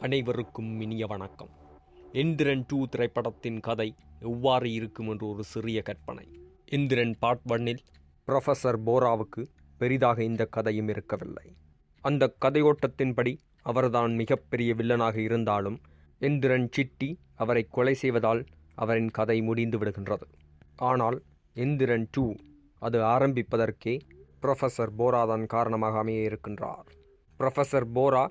அனைவருக்கும் இனிய வணக்கம். எந்திரன் டூ திரைப்படத்தின் கதை எவ்வாறு இருக்கும் என்று ஒரு சிறிய கற்பனை. எந்திரன் பார்ட் ஒன்னில் ப்ரொஃபஸர் போராவுக்கு பெரிதாக இந்த கதையும் இருக்கவில்லை. அந்த கதையோட்டத்தின்படி அவர்தான் மிகப்பெரிய வில்லனாக இருந்தாலும் எந்திரன் சிட்டி அவரை கொலை செய்வதால் அவரின் கதை முடிந்து விடுகின்றது. ஆனால் எந்திரன் டூ அது ஆரம்பிப்பதற்கே ப்ரொஃபஸர் போராதான் காரணமாக அமைய இருக்கின்றார். ப்ரொஃபஸர் போரா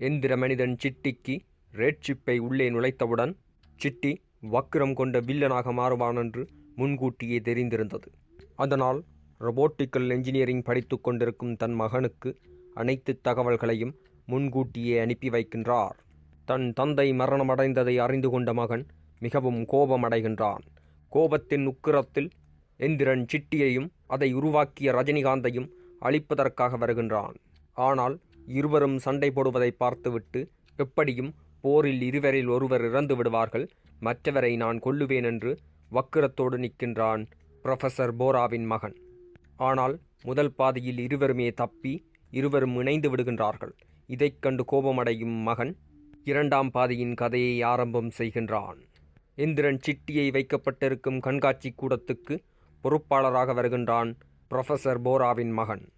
எந்திர மனிதன் சிட்டிக்கு ரேட் சிப்பை உள்ளே நுழைத்தவுடன் சிட்டி வக்கிரம் கொண்ட வில்லனாக மாறுவான் என்று முன்கூட்டியே தெரிந்திருந்தது. அதனால் ரொபோட்டிக்கல் என்ஜினியரிங் படித்து கொண்டிருக்கும் தன் மகனுக்கு அனைத்து தகவல்களையும் முன்கூட்டியே அனுப்பி வைக்கின்றார். தன் தந்தை மரணமடைந்ததை அறிந்து கொண்ட மகன் மிகவும் கோபமடைகின்றான். கோபத்தின் உக்கிரத்தில் எந்திரன் சிட்டியையும் அதை உருவாக்கிய ரஜினிகாந்தையும் அழிப்பதற்காக வருகின்றான். ஆனால் இருவரும் சண்டை போடுவதை பார்த்துவிட்டு எப்படியும் போரில் இருவரில் ஒருவர் இறந்து விடுவார்கள். மற்றவரை நான் கொல்லுவேன் என்று வக்கிரத்தோடு நிற்கின்றான் புரொஃபசர் போராவின் மகன். ஆனால் முதல் பாதியில் இருவருமே தப்பி இருவரும் இணைந்து விடுகின்றார்கள். இதைக் கண்டு கோபமடையும் மகன் இரண்டாம் பாதியின் கதையை ஆரம்பம் செய்கின்றான். இந்திரன் சிட்டியை வைக்கப்பட்டிருக்கும் கண்காட்சி கூடத்துக்கு பொறுப்பாளராக வருகின்றான் ப்ரொஃபஸர் போராவின் மகன்.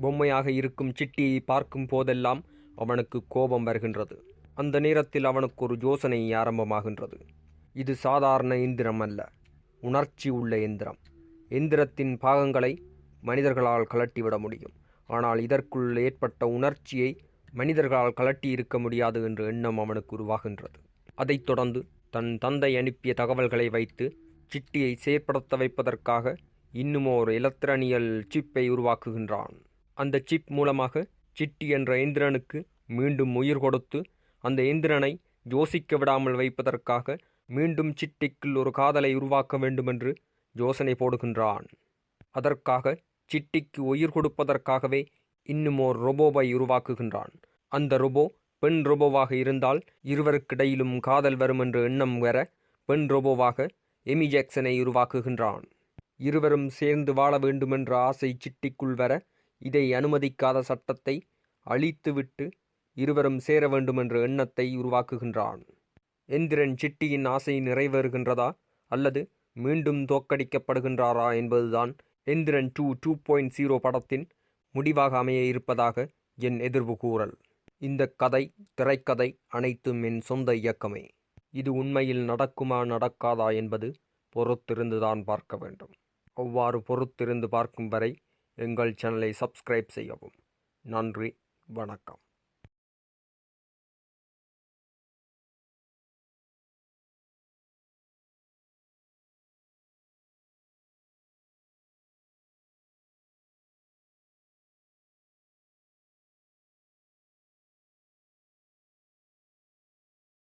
பொம்மையாக இருக்கும் சிட்டியை பார்க்கும் போதெல்லாம் அவனுக்கு கோபம் வருகின்றது. அந்த நேரத்தில் அவனுக்கு ஒரு யோசனை ஆரம்பமாகின்றது. இது சாதாரண எந்திரம் அல்ல. உணர்ச்சி உள்ள எந்திரம் எந்திரத்தின் பாகங்களை மனிதர்களால் கலட்டிவிட முடியும். ஆனால் இதற்குள் ஏற்பட்ட உணர்ச்சியை மனிதர்களால் கலட்டி இருக்க முடியாது என்ற எண்ணம் அவனுக்கு உருவாகின்றது. அதைத் தொடர்ந்து தன் தந்தை அனுப்பிய தகவல்களை வைத்து சிட்டியை செயற்படுத்த வைப்பதற்காக இன்னுமோர் ஒரு எலக்ட்ரானியல் சிப்பை உருவாக்குகின்றான். அந்த சிப் மூலமாக சிட்டி என்ற இயந்திரனுக்கு மீண்டும் உயிர் கொடுத்து அந்த இயந்திரனை யோசிக்க விடாமல் வைப்பதற்காக மீண்டும் சிட்டிக்குள் ஒரு காதலை உருவாக்க வேண்டுமென்று யோசனை போடுகின்றான். அதற்காக சிட்டிக்கு உயிர் கொடுப்பதற்காகவே இன்னும் ஒரு ரொபோவை உருவாக்குகின்றான். அந்த ரொபோ பெண் ரொபோவாக இருந்தால் இருவருக்கிடையிலும் காதல் வரும் என்ற எண்ணம் வர பெண் ரொபோவாக எமி ஜாக்சனை உருவாக்குகின்றான். இருவரும் சேர்ந்து வாழ வேண்டுமென்ற ஆசை சிட்டிக்குள் வர இதை அனுமதிக்காத சட்டத்தை அழித்துவிட்டு இருவரும் சேர வேண்டுமென்ற எண்ணத்தை உருவாக்குகின்றான். எந்திரன் சிட்டியின் ஆசை நிறைவேறுகின்றதா அல்லது மீண்டும் தோற்கடிக்கப்படுகின்றாரா என்பதுதான் Enthiran two two point zero படத்தின் முடிவாக அமைய இருப்பதாக என் எதிர்வு கூறல். இந்த கதை திரைக்கதை அனைத்தும் என் சொந்த இயக்கமே. இது உண்மையில் நடக்குமா நடக்காதா என்பது பொறுத்திருந்துதான் பார்க்க வேண்டும். அவ்வாறு பொறுத்திருந்து பார்க்கும் வரை எங்கள் சேனலை சப்ஸ்கிரைப் செய்யவும். நன்றி வணக்கம்.